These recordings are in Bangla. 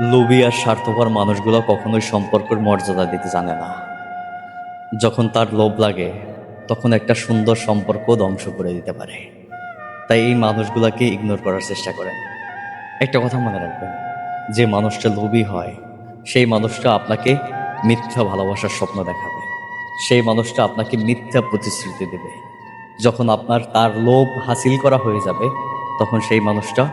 লোভী আর স্বার্থপর মানুষগুলো কখনোই সম্পর্কের মর্যাদা দিতে জানে না। যখন তার লোভ লাগে, তখন একটা সুন্দর সম্পর্ক ধ্বংস করে দিতে পারে। তাই এই মানুষগুলোকে ইগনোর করার চেষ্টা করেন। একটা কথা মনে রাখবেন, যে মানুষটা লোভী হয়, সেই মানুষটা আপনাকে মিথ্যা ভালোবাসার স্বপ্ন দেখাবে। সেই মানুষটা আপনাকে মিথ্যা প্রতিশ্রুতি দেবে। যখন আপনার তার লোভ হাসিল করা হয়ে যাবে, তখন সেই মানুষটা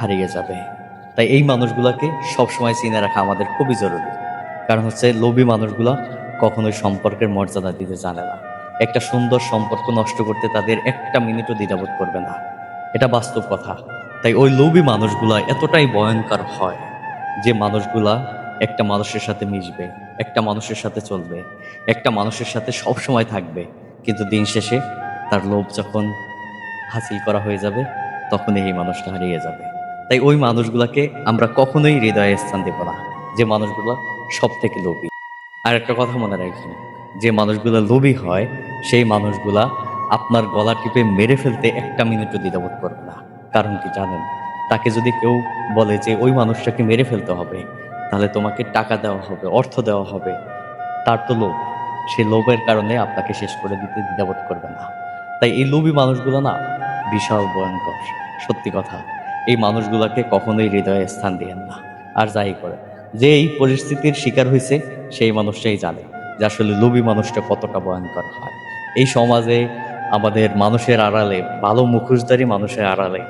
হারিয়ে যাবে। তাই এই মানুষগুলোকে সবসময় চিনে রাখা আমাদের খুবই জরুরি। কারণ হচ্ছে লোভী মানুষগুলো কখনোই সম্পর্কের মর্যাদা দিতে জানে না। একটা সুন্দর সম্পর্ক নষ্ট করতে তাদের একটা মিনিটও দ্বিধাবোধ করবে না। এটা বাস্তব কথা। তাই ওই লোভী মানুষগুলা এতটাই ভয়ঙ্কর হয় যে মানুষগুলা একটা মানুষের সাথে মিশবে, একটা মানুষের সাথে চলবে, একটা মানুষের সাথে সব সময় থাকবে। কিন্তু দিন শেষে তার লোভ যখন হাসিল করা হয়ে যাবে, তখনই এই মানুষটা হারিয়ে যাবে। তাই ওই মানুষগুলাকে আমরা কখনোই হৃদয়ে স্থান দেব না। যে মানুষগুলো সব থেকে লোভী। আর একটা কথা মনে রাখবেন, যে মানুষগুলো লোভী হয়, সেই মানুষগুলা আপনার গলা টিপে মেরে ফেলতে একটা মিনিটও দ্বিধাবোধ করবে না। কারণ কি জানেন? তাকে যদি কেউ বলে যে, ওই মানুষটাকে মেরে ফেলতে হবে, তাহলে তোমাকে টাকা দেওয়া হবে, অর্থ দেওয়া হবে। তার তো লোভ। সে লোভের কারণে আপনাকে শেষ করে দিতে দ্বিধাবোধ করবে না। তাই এই লোভী মানুষগুলো না, বিশাল ভয়ঙ্কর। সত্যি কথা। এই মানুষগুলোকে কখনোই হৃদয়ে স্থান দিয়েন না। আর যাই করে যে এই পরিস্থিতির শিকার হয়েছে সেই মানুষটাই জানে যে আসলে লোভী মানুষটা কতটা ভয়ঙ্কর হয়। এই সমাজে আমাদের মানুষের আড়ালে, ভালো মুখোশধারী মানুষের আড়ালে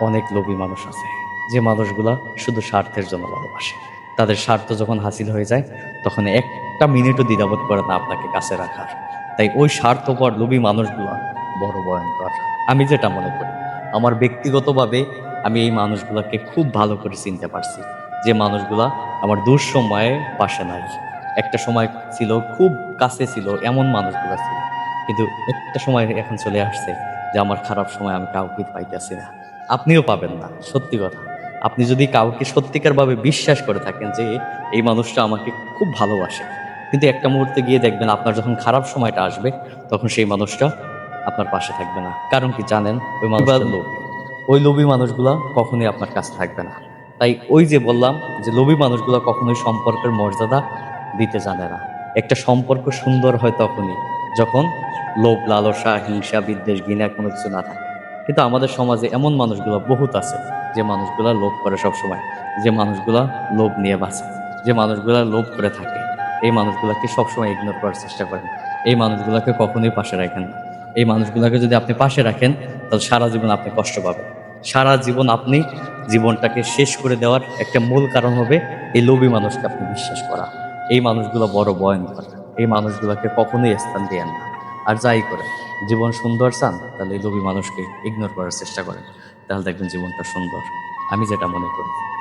অনেক লোভী মানুষ আছে, যে মানুষগুলা শুধু স্বার্থের জন্য ভালোবাসে। তাদের স্বার্থ যখন হাসিল হয়ে যায়, তখন একটা মিনিটও দ্বিধাবোধ করে না আপনাকে কাছে রাখার। তাই ওই স্বার্থপর লোভী মানুষগুলা বড় ভয়ঙ্কর। আমি যেটা মনে করি আমার ব্যক্তিগতভাবে আমি এই মানুষগুলোকে খুব ভালো করে চিনতে পারছি। যে মানুষগুলা আমার দুঃসময়ে পাশে নাই। একটা সময় ছিল, খুব কাছে ছিল, এমন মানুষগুলো ছিল। কিন্তু একটা সময় এখন চলে আসছে যে আমার খারাপ সময় আমি কাউকে পাইতেছি না। আপনিও পাবেন না, সত্যি কথা। আপনি যদি কাউকে সত্যিকারভাবে বিশ্বাস করে থাকেন যে এই মানুষটা আমাকে খুব ভালোবাসে। কিন্তু একটা মুহূর্তে গিয়ে দেখবেন আপনার যখন খারাপ সময়টা আসবে, তখন সেই মানুষটা আপনার পাশে থাকবে না। কারণ কি জানেন ওই মানুষটা লোভী। ওই লোভী মানুষগুলা কখনোই আপনার কাছে থাকবে না। তাই ওই যে বললাম যে লোভী মানুষগুলো কখনোই সম্পর্কের মর্যাদা দিতে জানে না। একটা সম্পর্ক সুন্দর হয় তখনই যখন লোভ লালসা হিংসা বিদ্বেষ ঘৃণা কোনো কিছু না থাকে। কিন্তু আমাদের সমাজে এমন মানুষগুলো বহুত আছে যে মানুষগুলা লোভ করে সব সময় যে মানুষগুলা লোভ নিয়ে বাঁচে। যে মানুষগুলা লোভ করে থাকে। এই মানুষগুলোকে সবসময় ইগনোর করার চেষ্টা করেন। এই মানুষগুলোকে কখনোই পাশে রাখেন না। এই মানুষগুলোকে যদি আপনি পাশে রাখেন, তাহলে সারা জীবন আপনি কষ্ট পাবেন। সারা জীবন আপনি জীবনটাকে শেষ করে দেওয়ার একটা মূল কারণ হবে এই লোভী মানুষকে আপনি বিশ্বাস করা। এই মানুষগুলো বড় ভয়ঙ্কর। এই মানুষগুলোকে কখনোই স্থান দেন না। আর যাই করে জীবন সুন্দর চান, তাহলে এই লোভী মানুষকে ইগনোর করার চেষ্টা করেন। তাহলে দেখবেন জীবনটা সুন্দর। আমি যেটা মনে করি।